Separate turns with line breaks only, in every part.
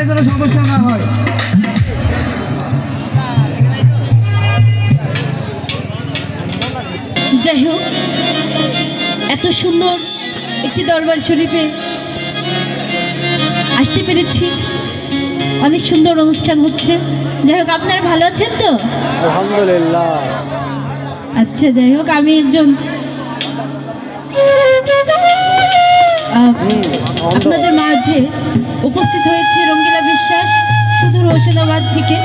নিয়ে যেন সমস্যা না হয়।
যাই হোক এত সুন্দর একটি দরবার শরীফে আসতে পেরেছি। অনেক সুন্দর অনুষ্ঠান হচ্ছে। যাই হোক আপনারা ভালো আছেন তো?
আলহামদুলিল্লাহ।
আচ্ছা যাই হোক আমি একজন আহ, আপনাদের মাঝে উপস্থিত হয়েছে হোসেনাবাদ থেকে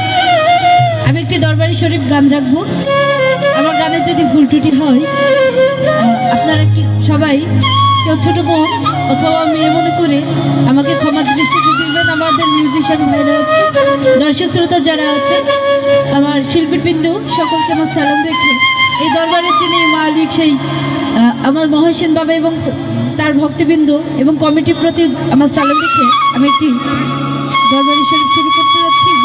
আমি একটি দরবারি শরীফ গান রাখব। আমার গানে যদি ভুল ত্রুটি হয় আপনারা কি সবাই, কেউ ছোটো বোন, অথবা মেয়ে মনে করে আমাকে ক্ষমা দৃষ্টিতে দিবেন আমাদের মিউজিশিয়ান ভাইরা আছে, দর্শক শ্রোতা যারা আছে আমার শিল্পীবৃন্দ সকলকে আমার সালাম রেখে এই দরবারের যিনি মালিক, সেই আমার মহাসেন বাবা এবং তার ভক্তবৃন্দ এবং কমিটির প্রতি আমার সালাম রেখে আমি একটি দরবারি শরীফ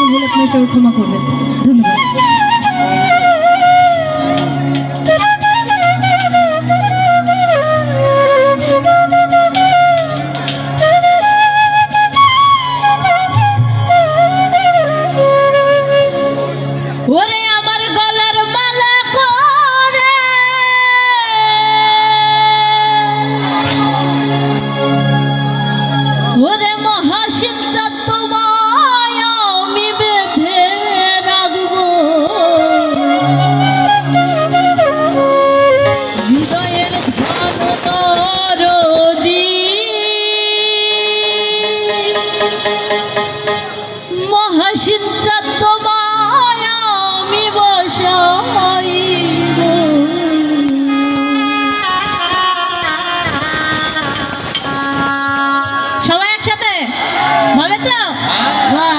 ভুল আপনার ক্ষমা করবেন। ধন্যবাদ। Come on, let's go.